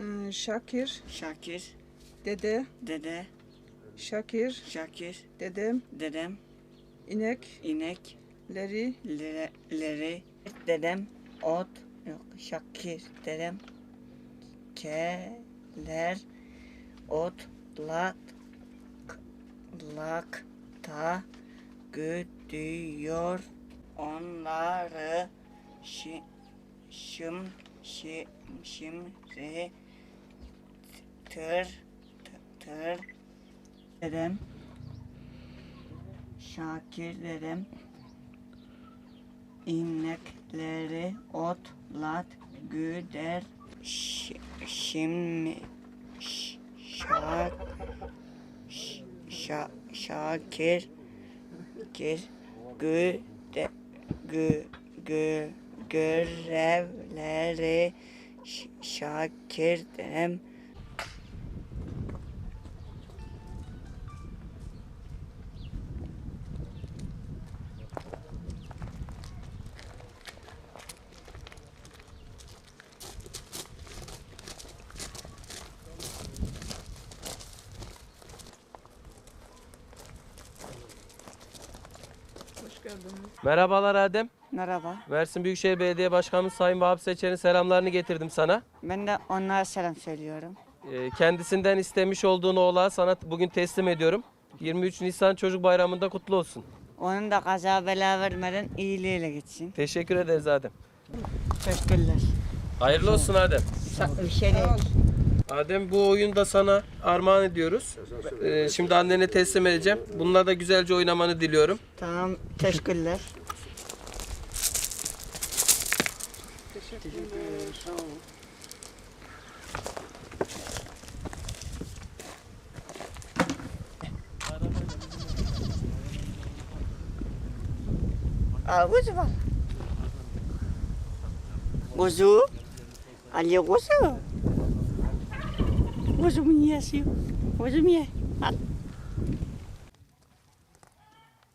Ee, Şakir, Şakir, dede, dede, Şakir, Şakir, dedem, dedem, inek, inek, leri, lere, leri, dedem, ot, yok, Şakir, dedem, keler, ot, lat, lak, ta, güdüyor, onları, şi, şım, şi, şimdi, tır, t- tır, dedem, Şakir dedem, inekleri otlat güder, Ş- şimdi, şak, şa- Şakir, kir, gü, de, gü, gü, görevleri, Ş- geldiniz. Merhabalar Adem. Merhaba. Mersin Büyükşehir Belediye Başkanımız Sayın Vahap Seçer'in selamlarını getirdim sana. Ben de onlara selam söylüyorum. Ee, Kendisinden istemiş olduğun oğlağı sana bugün teslim ediyorum. 23 Nisan Çocuk Bayramı'nda kutlu olsun. Onun da kaza bela vermeden iyiliğiyle gitsin. Teşekkür ederiz Adem. Teşekkürler. Hayırlı olsun Adem. Bir şey değil. Adem bu oyunu da sana armağan ediyoruz. Ee, Şimdi annene teslim edeceğim. Bununla da güzelce oynamanı diliyorum. Tamam, teşekkürler. Al kuzu bak. Kuzu. Ali kuzu. Kuzumu yiyesiyor. Kuzumu ye. Al.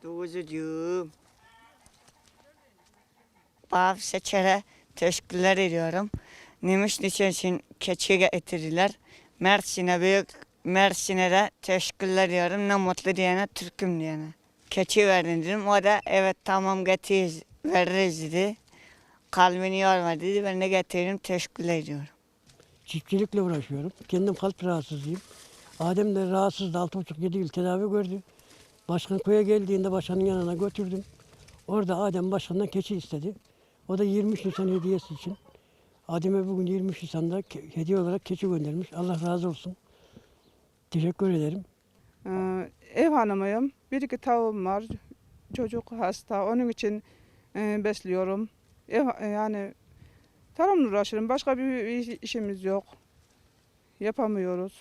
Kuzucuğum. Bazı seçere teşekkürler ediyorum. Nimiş için keçi getirdiler. Mersin'e büyük Mersin'e de teşekkürler ediyorum. Ne mutlu diyene Türk'üm diyene. Keçi verdin dedim. O da evet tamam getiririz, veririz dedi. Kalbini yorma dedi. Ben de getirdim. Teşekkürler ediyorum. Çiftçilikle uğraşıyorum. Kendim kalp rahatsızıyım. Adem de rahatsızdı. Altı buçuk yedi yıl tedavi gördü. Başkan köye geldiğinde başkanın yanına götürdüm. Orada Adem başkandan keçi istedi. O da 23 Nisan hediyesi için. Adem'e bugün 23 Nisan'da hediye olarak keçi göndermiş. Allah razı olsun. Teşekkür ederim. Ee, ev hanımıyım. Bir iki tavuğum var. Çocuk hasta. Onun için e, besliyorum. Ev, yani tarımla uğraşırım. Başka bir iş- işimiz yok. Yapamıyoruz.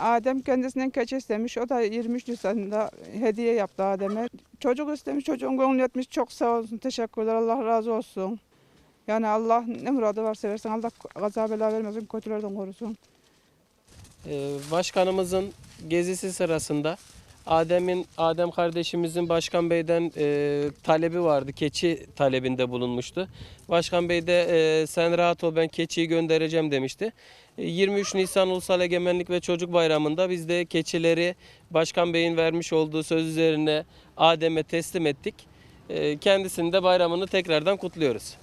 Adem kendisinden keçi istemiş. O da 23 Nisan'da hediye yaptı Adem'e. Çocuk istemiş. Çocuğun gönlü yetmiş. Çok sağ olsun. Teşekkürler. Allah razı olsun. Yani Allah ne muradı varsa versin. Allah kaza bela vermesin. Kötülerden korusun. Ee, Başkanımızın gezisi sırasında Adem'in Adem kardeşimizin Başkan Bey'den e, talebi vardı. Keçi talebinde bulunmuştu. Başkan Bey de e, sen rahat ol ben keçiyi göndereceğim demişti. E, 23 Nisan Ulusal Egemenlik ve Çocuk Bayramı'nda biz de keçileri Başkan Bey'in vermiş olduğu söz üzerine Adem'e teslim ettik. E, kendisini de bayramını tekrardan kutluyoruz.